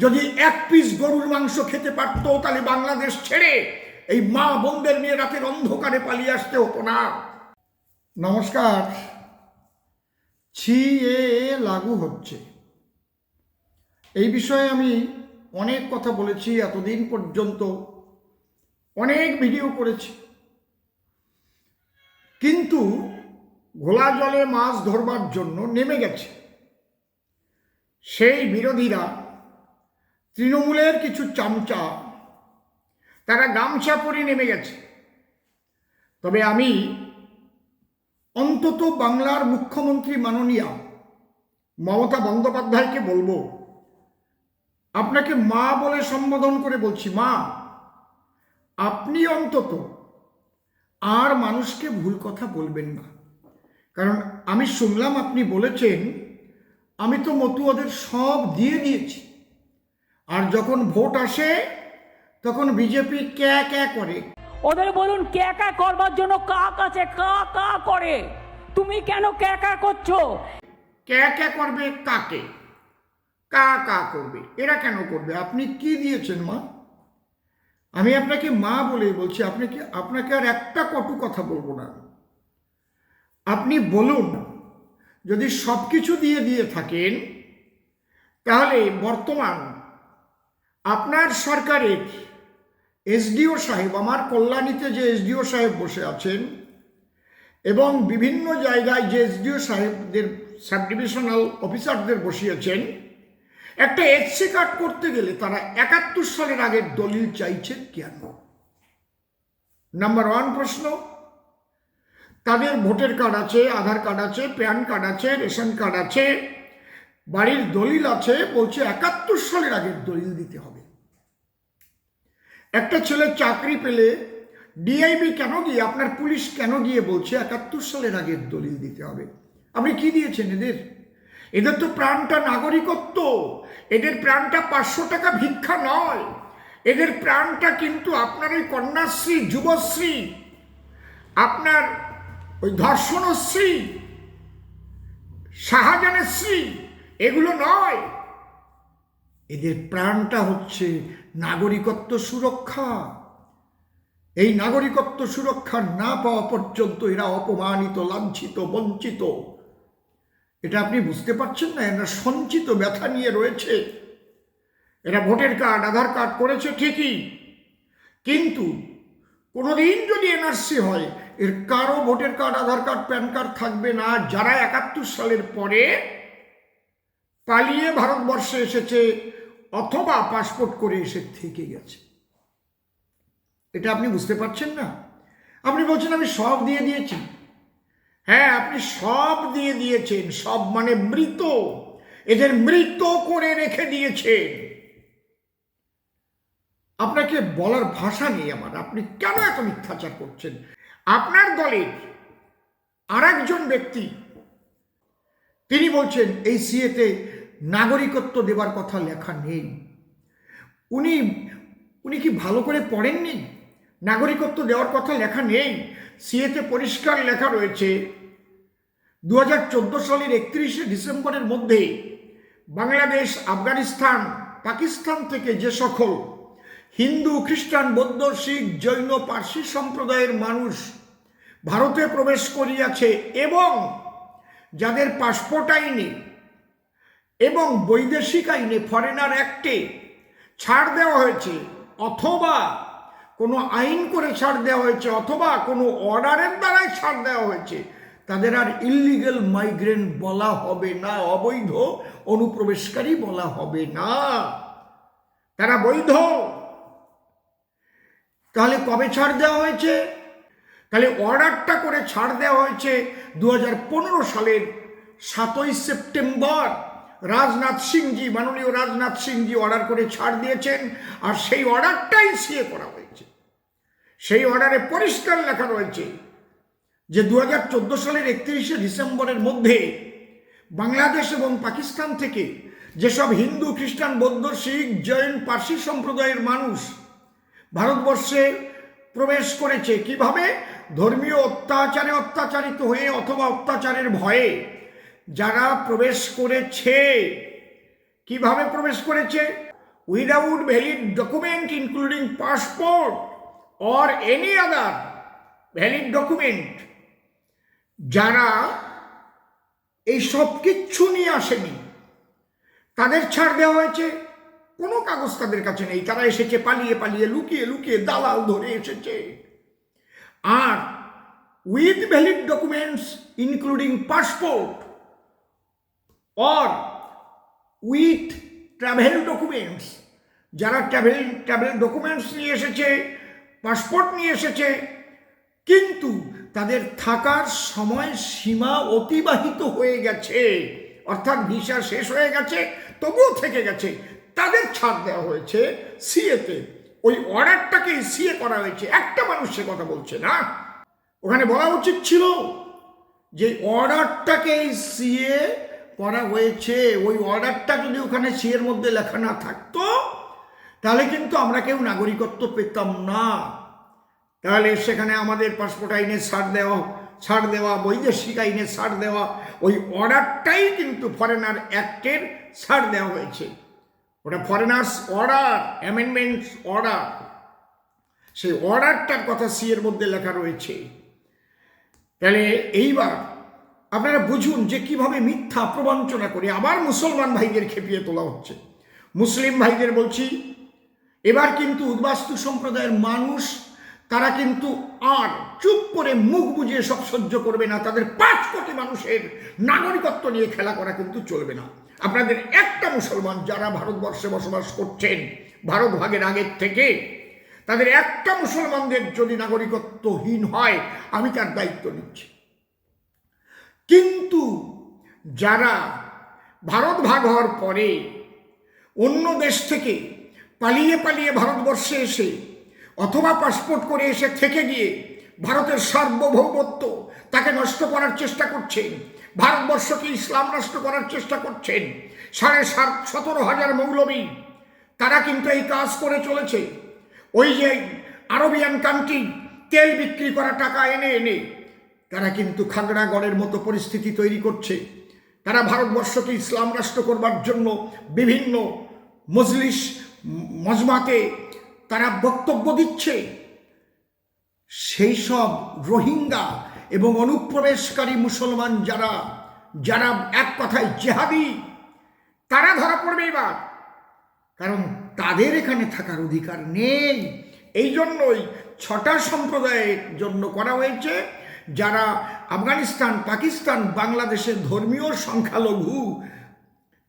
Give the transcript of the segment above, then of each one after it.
যদি এক পিস গরুর মাংস খেতে পারতো, তাহলে বাংলাদেশ ছেড়ে এই মা বোনদের নিয়ে রাতের অন্ধকারে পালিয়ে আসতে হতো না। নমস্কার। ছি এ লাগু হচ্ছে। এই বিষয়ে আমি অনেক কথা বলেছি, এতদিন পর্যন্ত অনেক ভিডিও করেছি। কিন্তু ঘোলা জলে মাছ ধরবার জন্য নেমে গেছে। সেই বিরোধীরা তৃণমূলের কিছু চামচা। তারা গামছা পরে নেমে গেছে। তবে আমি অন্তত বাংলার মুখ্যমন্ত্রী মাননীয়া মমতা বন্দ্যোপাধ্যায়কে বলব, আপনাকে মা বলে সম্বোধন করে বলছি, মা, আপনি অন্তত আর মানুষকে ভুল কথা বলবেন না। কারণ আমি শুনলাম আপনি বলেছেন, আমি তো মতুয়াদের সব দিয়ে দিয়েছি। আর যখন ভোট আসে তখন বিজেপি ক্যা ক্যা করে। ওদের বলুন ক্যাকা করবার জন্য কাক আছে কা কা করে। তুমি কেন ক্যাকা করছ? ক্যা ক্যা করবে কাকে? কা কা করবে। এরা কেন করবে? আপনি কি দিয়েছেন মা? আমি আপনাকে মা বলে বলছি আপনি কি আপনাকে আর একটা কটু কথা বলব না। আপনি বলুন যদি সব কিছু দিয়ে দিয়ে থাকেন তাহলে বর্তমান আপনার সরকারের এসডিও সাহেব, আমার কল্যাণীতে যে এসডিও সাহেব বসে আছেন এবং বিভিন্ন জায়গায় যে এসডিও সাহেবদের সাব ডিভিশনাল অফিসারদের বসিয়েছেন, একটা এসসি কার্ড করতে গেলে তারা একাত্তর সালের আগের দলিল চাইছেন কেন? নাম্বার ওয়ান প্রশ্ন, তাদের ভোটার কার্ড আছে, আধার কার্ড আছে, প্যান কার্ড আছে, রেশন কার্ড আছে বাড়ির দলিল আছে, বলছে একাত্তর সালের আগের দলিল দিতে হবে। একটা ছেলে চাকরি পেলে ডিআইবি কেন গিয়ে, আপনার পুলিশ কেন গিয়ে বলছে একাত্তর সালের আগের দলিল দিতে হবে? আপনি কি দিয়েছেন এদের? এদের তো প্রাণটা নাগরিকত্ব। এদের প্রাণটা পাঁচশো টাকা ভিক্ষা নয়। এদের প্রাণটা কিন্তু আপনার ওই কন্যাশ্রী, যুবশ্রী, আপনার ওই ধর্ষণশ্রী, শাহজাহানের শ্রী এগুলো নয়। এদের প্রাণটা হচ্ছে নাগরিকত্ব সুরক্ষা। এই নাগরিকত্ব সুরক্ষা না পাওয়া পর্যন্ত এরা অপমানিত, লাঞ্ছিত, বঞ্চিত। এটা আপনি বুঝতে পারছেন না? এরা সঞ্চিত ব্যথা নিয়ে রয়েছে। এরা ভোটার কার্ড, আধার কার্ড করেছে ঠিকই। কিন্তু কোনোদিন যদি এনআরসি হয়, এর কারও voter card, Aadhaar card, PAN card থাকবে না? যারা একাত্তর সালের পরে পালিয়ে ভারতবর্ষে এসেছে অথবা পাসপোর্ট করে এসে থেকে গেছে। এটা আপনি বুঝতে পারছেন না? আপনি বলছেন, আমি সব দিয়ে দিয়েছি। হ্যাঁ আপনি সব দিয়ে দিয়েছেন। সব মানে মৃত। এদের মৃত করে রেখে দিয়েছেন। আপনাকে বলার ভাষা নেই আমার। আপনি কেন এত মিথ্যাচার করছেন? আপনার দলের আর ব্যক্তি, তিনি বলছেন, এই সিএতে নাগরিকত্ব দেবার কথা লেখা নেই। উনি উনি কি ভালো করে পড়েননি? নাগরিকত্ব দেওয়ার কথা লেখা নেই। সিএতে পরিষ্কার লেখা রয়েছে দু হাজার চোদ্দ সালের একত্রিশে ডিসেম্বরের মধ্যে বাংলাদেশ, আফগানিস্তান, পাকিস্তান থেকে যে সকল হিন্দু, খ্রিস্টান, বৌদ্ধ, শিখ, জৈন, পার্সি সম্প্রদায়ের মানুষ ভারতে প্রবেশ করিয়াছে এবং যাদের পাসপোর্ট আইনে এবং বৈদেশিক আইনে ফরেনার অ্যাক্টে ছাড় দেওয়া হয়েছে, অথবা কোনো আইন করে ছাড় দেওয়া হয়েছে, অথবা কোনো অর্ডারের দ্বারাই ছাড় দেওয়া হয়েছে, তাদের আর ইল্লিগেল মাইগ্রেন্ট বলা হবে না, অবৈধ অনুপ্রবেশকারী বলা হবে না। তারা বৈধ। তাহলে কবে ছাড় দেওয়া হয়েছে? তাহলে অর্ডারটা করে ছাড় দেওয়া হয়েছে দু হাজার পনেরো সালের সাতই সেপ্টেম্বর। রাজনাথ সিংজি, মাননীয় রাজনাথ সিংজি অর্ডার করে ছাড় দিয়েছেন, আর সেই অর্ডারটাই সিএ করা হয়েছে। সেই অর্ডারে পরিষ্কার লেখা রয়েছে যে দু হাজার চোদ্দ সালের একত্রিশে ডিসেম্বরের মধ্যে বাংলাদেশ এবং পাকিস্তান থেকে যেসব হিন্দু, খ্রিস্টান, বৌদ্ধ, শিখ, জৈন, পার্সি সম্প্রদায়ের মানুষ ভারতবর্ষে প্রবেশ করেছে, কীভাবে? ধর্মীয় অত্যাচারে অত্যাচারিত হয়ে অথবা অত্যাচারের ভয়ে যারা প্রবেশ করেছে, কীভাবে প্রবেশ করেছে? Without valid document including passport or any other valid document যারা এই সব কিচ্ছু নিয়ে আসেনি, তাদের ছাড় দেওয়া হয়েছে। কোনো কাগজ তাদের কাছে নেই। তারা এসেছে পালিয়ে পালিয়ে, লুকিয়ে লুকিয়ে দালাল ধরে এসেছে। আর with valid documents including passport or with travel documents যারা ট্রাভেল ট্রাভেল ডকুমেন্টস নিয়ে এসেছে পাসপোর্ট নিয়ে এসেছে, কিন্তু তাদের থাকার সময় সীমা অতিবাহিত হয়ে গেছে। অর্থাৎ ভিসা শেষ হয়ে গেছে, তবুও থেকে গেছে। তাদের ছাড় দেওয়া হয়েছে সিএতে। ওই অর্ডারটাকে সিএ করা হয়েছে। একটা মানুষ সে কথা বলছে না। ওখানে বলা উচিত ছিল যে অর্ডারটাকে সিএ করা হয়েছে, ওই অর্ডারটা যদি ওখানে সিএর মধ্যে লেখা না থাকতো, তাহলে কিন্তু আমরা কেউ নাগরিকত্ব পেতাম না। তাহলে সেখানে আমাদের পাসপোর্ট আইনে ছাড় দেওয়া ছাড় দেওয়া, বৈদেশিক আইনে ছাড় দেওয়া, ওই অর্ডারটাই কিন্তু ফরেনার অ্যাক্টের ছাড় দেওয়া হয়েছে। ওটা ফরেনার্স অর্ডার অ্যামেন্ডমেন্টস অর্ডার সেই অর্ডারটার কথা সি এর মধ্যে লেখা রয়েছে। তাহলে এইবার আপনারা বুঝুন যে কীভাবে মিথ্যা প্রবঞ্চনা করে আবার মুসলমান ভাইদের খেপিয়ে তোলা হচ্ছে। মুসলিম ভাইদের বলছি, এবার কিন্তু উদ্বাস্তু সম্প্রদায়ের মানুষ, তারা কিন্তু আর চুপ করে মুখ বুঝিয়ে সব সহ্য করবে না, তাদের পাঁচ কোটি মানুষের নাগরিকত্ব নিয়ে খেলা করা কিন্তু চলবে না। আপনাদের একটা মুসলমান যারা ভারতবর্ষে বসবাস করছেন, ভারত ভাগের আগের থেকে, তাদের একটা মুসলমানদের যদি নাগরিকত্বহীন হয়, আমি তার দায়িত্ব নিচ্ছি। কিন্তু যারা ভারত ভাগ হওয়ার পরে অন্য দেশ থেকে পালিয়ে পালিয়ে ভারতবর্ষে এসে অথবা পাসপোর্ট করে এসে থেকে গিয়ে ভারতের সার্বভৌমত্ব তাকে নষ্ট করার চেষ্টা করছেন, ভারতবর্ষকে ইসলাম নষ্ট করার চেষ্টা করছেন, সাড়ে সাত, সতেরো হাজার মৌলবী, তারা কিন্তু এই কাজ করে চলেছে। ওই যে আরবিয়ান কান্ট্রি তেল বিক্রি করা টাকা এনে এনে তারা কিন্তু খাগড়াগড়ের মতো পরিস্থিতি তৈরি করছে। তারা ভারতবর্ষকে ইসলাম রাষ্ট্র করবার জন্য বিভিন্ন মজলিস, মজমাতে তারা বক্তব্য দিচ্ছে। সেই সব রোহিঙ্গা এবং অনুপ্রবেশকারী মুসলমান যারা যারা এক কথায় জেহাদি, তারা ধরা পড়বে এবার। কারণ তাদের এখানে থাকার অধিকার নেই। এই জন্যই ছটা সম্প্রদায়ের জন্য করা হয়েছে যারা আফগানিস্তান, পাকিস্তান, বাংলাদেশের ধর্মীয় সংখ্যালঘু,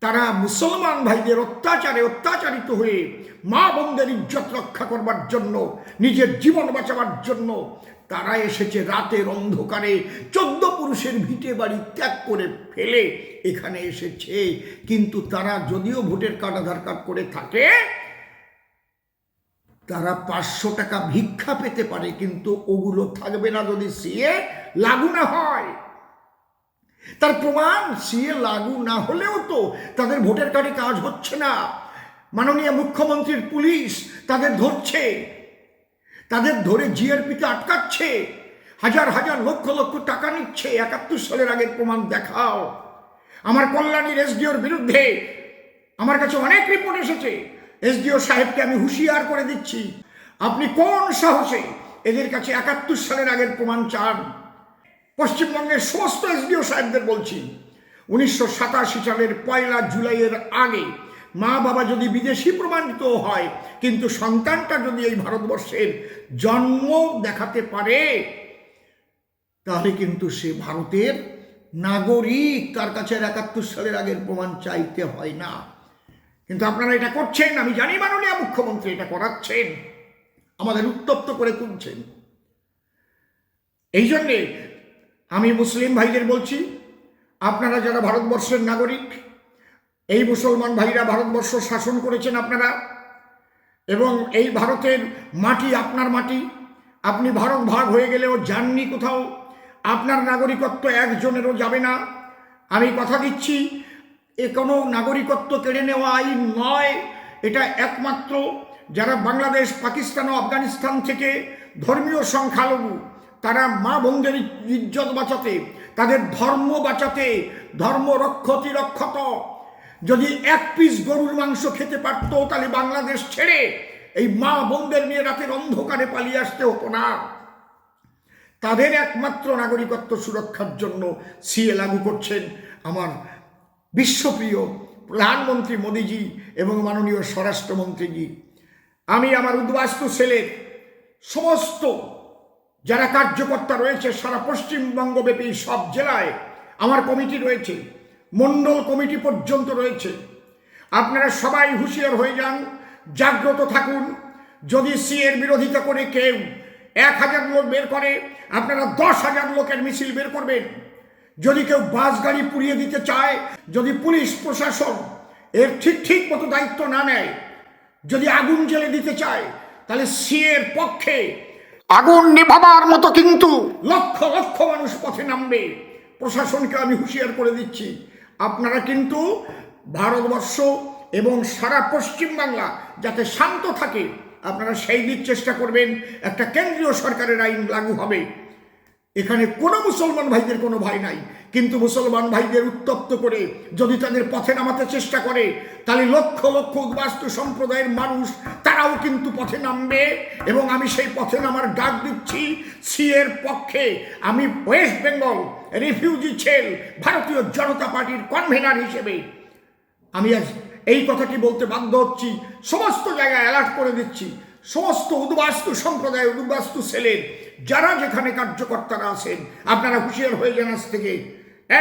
তারা মুসলমান ভাইদের অত্যাচারে অত্যাচারিত হয়ে মা বোনদের ইজ্জত রক্ষা করবার জন্য, নিজের জীবন বাঁচাবার জন্য তারা এসেছে রাতের অন্ধকারে। চোদ্দ পুরুষের ভিটে বাড়ি ত্যাগ করে ফেলে এখানে এসেছে। কিন্তু তারা যদিও ভোটের কার্ড, আধার কার্ড করে থাকে তারা পাঁচশো টাকা ভিক্ষা পেতে পারে, কিন্তু ওগুলো থাকবে না যদি সিএ লাগু না হয়। তার প্রমাণ, সিএ লাগু না হলেও তো তাদের ভোটের কার্ডে কাজ হচ্ছে না। মাননীয় মুখ্যমন্ত্রীর পুলিশ তাদের ধরছে, তাদের ধরে জিআরপিতে আটকাচ্ছে, হাজার হাজার লক্ষ লক্ষ টাকা নিচ্ছে, একাত্তর সালের আগের প্রমাণ দেখাও। আমার কল্যাণীর এসডিওর বিরুদ্ধে আমার কাছে অনেক রিপোর্ট এসেছে। এসডিও সাহেবকে আমি হুঁশিয়ার করে দিচ্ছি। আপনি কোন সাহসে এদের কাছে একাত্তর সালের আগের প্রমাণ চান? পশ্চিমবঙ্গের সমস্ত এসডিও সাহেবদের বলছি, উনিশশো সাতাশি সালের পয়লা জুলাইয়ের আগে মা বাবা যদি বিদেশি প্রমাণিত হয়, কিন্তু সন্তানটা যদি এই ভারতবর্ষের জন্ম দেখাতে পারে, তাহলে কিন্তু সে ভারতের নাগরিক, তার কাছে একাত্তর সালের আগের প্রমাণ চাইতে হয় না। কিন্তু আপনারা এটা করছেন, আমি জানি মাননীয় মুখ্যমন্ত্রী এটা করাচ্ছেন, আমাদের উত্তপ্ত করে তুলছেন। এই জন্যে আমি মুসলিম ভাইদের বলছি, আপনারা যারা ভারতবর্ষের নাগরিক, এই মুসলমান ভাইরা ভারতবর্ষ শাসন করেছেন আপনারা, এবং এই ভারতের মাটি আপনার মাটি, আপনি ভারত ভাগ হয়ে গেলেও যাননি কোথাও, আপনার নাগরিকত্ব একজনেরও যাবে না। আমি কথা দিচ্ছি এ কোনো নাগরিকত্ব কেড়ে নেওয়া আইন নয়। এটা একমাত্র যারা বাংলাদেশ, পাকিস্তান ও আফগানিস্তান থেকে ধর্মীয় সংখ্যালঘু, তারা মা বোনদের ইজ্জত বাঁচাতে, তাদের ধর্ম বাঁচাতে, ধর্ম রক্ষতি রক্ষত। যদি এক পিস গরুর মাংস খেতে পারতো, তাহলে বাংলাদেশ ছেড়ে এই মা বোনদের নিয়ে রাতের অন্ধকারে পালিয়ে আসতে হতো না। তাদের একমাত্র নাগরিকত্ব সুরক্ষার জন্য সিএ লাগু করছেন আমার বিশ্বপ্রিয় প্রধানমন্ত্রী মোদিজি এবং মাননীয় স্বরাষ্ট্রমন্ত্রীজি, আমি আমার উদ্বাস্তু সেলের সমস্ত যারা কার্যকর্তা রয়েছে সারা পশ্চিমবঙ্গব্যাপী সব জেলায়, আমার কমিটি রয়েছে মণ্ডল কমিটি পর্যন্ত রয়েছে। আপনারা সবাই হুঁশিয়ার হয়ে যান, জাগ্রত থাকুন। যদি সিএর বিরোধিতা করে কেউ এক হাজার লোক বের করে, আপনারা দশ হাজার লোকের মিছিল বের করবেন। যদি কেউ বাস গাড়ি পুড়িয়ে দিতে চায়, যদি পুলিশ, প্রশাসন এর ঠিক ঠিক মতো দায়িত্ব না নেয়, যদি আগুন জ্বেলে দিতে চায়, তাহলে সিএর পক্ষে আগুন নিভাবার মতো কিন্তু লক্ষ লক্ষ মানুষ পথে নামবে। প্রশাসনকে আমি হুঁশিয়ার করে দিচ্ছি, আপনারা কিন্তু ভারতবর্ষ এবং সারা পশ্চিম বাংলা যাতে শান্ত থাকে, আপনারা সেই দিক চেষ্টা করবেন, একটা কেন্দ্রীয় সরকারের আইন লাগু হবে। এখানে কোনো মুসলমান ভাইদের কোনো ভয় নাই। কিন্তু মুসলমান ভাইদের উত্তপ্ত করে যদি তাদের পথে নামাতে চেষ্টা করে, তাহলে লক্ষ লক্ষ উদ্বাস্তু সম্প্রদায়ের মানুষ, তারাও কিন্তু পথে নামবে এবং আমি সেই পথে নামার ডাক দিচ্ছি, সিএর পক্ষে। আমি ওয়েস্ট বেঙ্গল রিফিউজি ছেল, ভারতীয় জনতা পার্টির কনভেনার হিসেবে। আমি আজ এই কথাটি বলতে বাধ্য হচ্ছি, সমস্ত জায়গায় অ্যালার্ট করে দিচ্ছি, সমস্ত উদ্বাস্তু সম্প্রদায়, উদ্বাস্তু সেলের যারা যেখানে কার্যকর্তারা আছেন, আপনারা হুঁশিয়ার হয়ে যান আজ থেকে।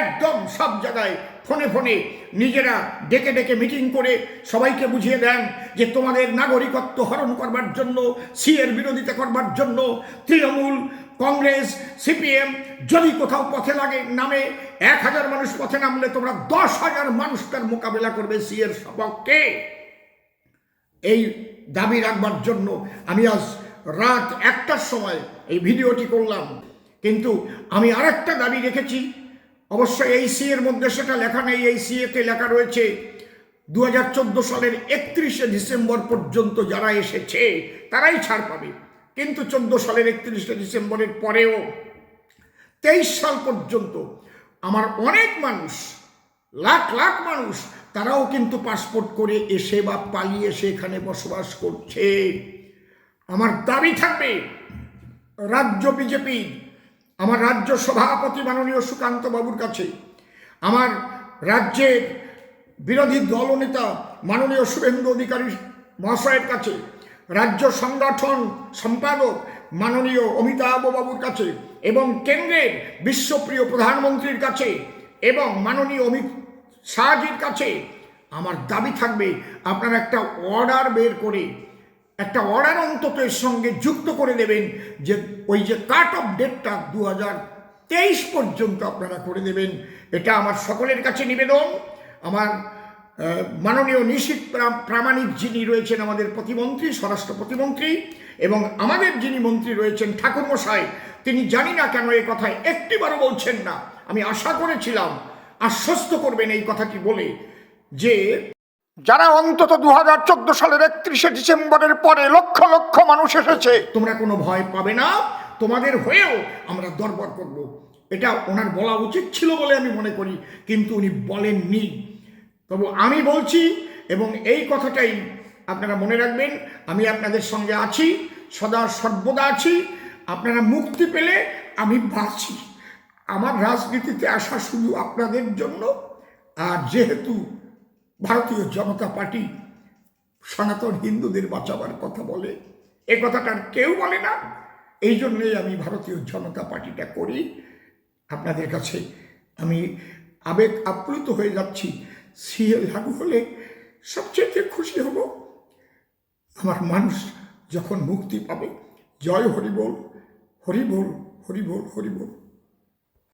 একদম সব জায়গায় ফোনে ফোনে নিজেরা ডেকে ডেকে মিটিং করে সবাইকে বুঝিয়ে দেন যে তোমাদের নাগরিকত্ব হরণ করবার জন্য, সিএর বিরোধিতা করবার জন্য তৃণমূল, কংগ্রেস, সিপিএম যদি কোথাও পথে লাগে নামে, এক হাজার মানুষ পথে নামলে তোমরা দশ হাজার মানুষ তার মোকাবেলা করবে সিএর সপক্ষে। এই দাবি রাখবার জন্য আমি আজ রাত একটার সময় এই ভিডিওটি করলাম। কিন্তু আমি আরেকটা দাবি রেখেছি। অবশ্যই এই সি এর মধ্যে সেটা লেখা নেই, এই সি এতে লেখা রয়েছে দু হাজার চোদ্দ সালের একত্রিশে ডিসেম্বর পর্যন্ত যারা এসেছে, তারাই ছাড় পাবে। কিন্তু চোদ্দ সালের একত্রিশে ডিসেম্বরের পরেও তেইশ সাল পর্যন্ত আমার অনেক মানুষ, লাখ লাখ মানুষ, তারাও কিন্তু পাসপোর্ট করে এসে বা পালিয়ে এসে এখানে বসবাস করছে। আমার দাবি থাকবে। রাজ্য বিজেপি, আমার রাজ্য সভাপতি মাননীয় সুকান্ত বাবুর কাছে, আমার রাজ্যের বিরোধী দলনেতা মাননীয় শুভেন্দু অধিকারী মহাশয়ের কাছে, রাজ্য সংগঠন সম্পাদক মাননীয় অমিতাভ বাবুর কাছে এবং কেন্দ্রের বিশ্বপ্রিয় প্রধানমন্ত্রীর কাছে এবং মাননীয় অমিত শাহজির কাছে আমার দাবি থাকবে, আপনারা একটা অর্ডার বের করে একটা অর্ডার অন্তত এর সঙ্গে যুক্ত করে দেবেন যে ওই যে কাট অফ ডেটটা দু তেইশ পর্যন্ত আপনারা করে দেবেন। এটা আমার সকলের কাছে নিবেদন। আমার মাননীয় নিশীত প্রামাণিক যিনি রয়েছেন আমাদের প্রতিমন্ত্রী, স্বরাষ্ট্র প্রতিমন্ত্রী এবং আমাদের যিনি মন্ত্রী রয়েছেন ঠাকুরমশাই, তিনি জানি না কেন এই কথায় একটিবারও বলছেন না। আমি আশা করেছিলাম, আশ্বস্ত করবেন এই কথাটি বলে যে যারা অন্তত দু হাজার চোদ্দ সালের একত্রিশে ডিসেম্বরের পরে লক্ষ লক্ষ মানুষ এসেছে, তোমরা কোনো ভয় পাবে না। তোমাদের হয়েও আমরা দরবার করব। এটা ওনার বলা উচিত ছিল বলে আমি মনে করি, কিন্তু উনি বলেননি। তবু আমি বলছি, এবং এই কথাটাই আপনারা মনে রাখবেন, আমি আপনাদের সঙ্গে আছি, সদা সর্বদা আছি। আপনারা মুক্তি পেলে আমি বাঁচি। আমার রাজনীতিতে আসা শুধু আপনাদের জন্য, আর যেহেতু ভারতীয় জনতা পার্টি সনাতন হিন্দুদের বাঁচাবার কথা বলে, এ কথাটা আর কেউ বলে না। এই জন্যই আমি ভারতীয় জনতা পার্টিটা করি। আপনাদের কাছে আমি আবেগ আপ্লুত হয়ে যাচ্ছি। সিএ লাগু হলে সবচেয়ে খুশি হব। আমার মানুষ যখন মুক্তি পাবে, জয় হরিবোল হরিবোল হরিবোল হরিবোল।